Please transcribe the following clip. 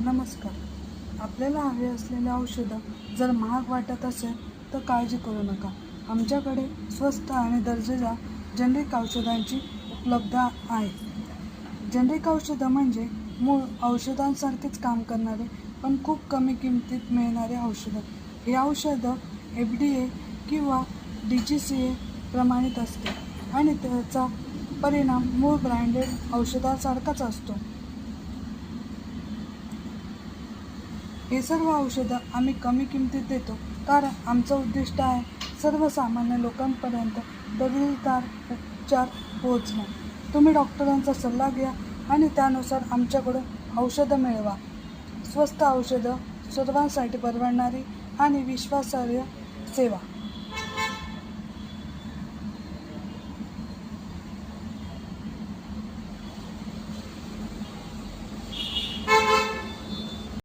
नमस्कार. आपल्याला हवे असलेले औषधं जर महाग वाटत असेल तर काळजी करू नका. आमच्याकडे स्वस्त आणि दर्जेदार जनरिक औषधांची उपलब्ध आहे. जनरिक औषधं म्हणजे मूळ औषधांसारखेच काम करणारे पण खूप कमी किमतीत मिळणारे औषधं. हे औषधं एफ डी ए किंवा डी जी सी ए प्रमाणित असते आणि त्याचा परिणाम मूळ ब्रँडेड औषधासारखाच असतो. हे सर्व औषधं आम्ही कमी किमतीत देतो. कारण आमचं उद्दिष्ट आहे सर्वसामान्य लोकांपर्यंत दर्जेदार उपचार पोहोचणं. तुम्ही डॉक्टरांचा सल्ला घ्या आणि त्यानुसार आमच्याकडून औषधं मिळवा. स्वस्त औषधं सर्वांसाठी परवडणारी आणि विश्वासार्ह सेवा.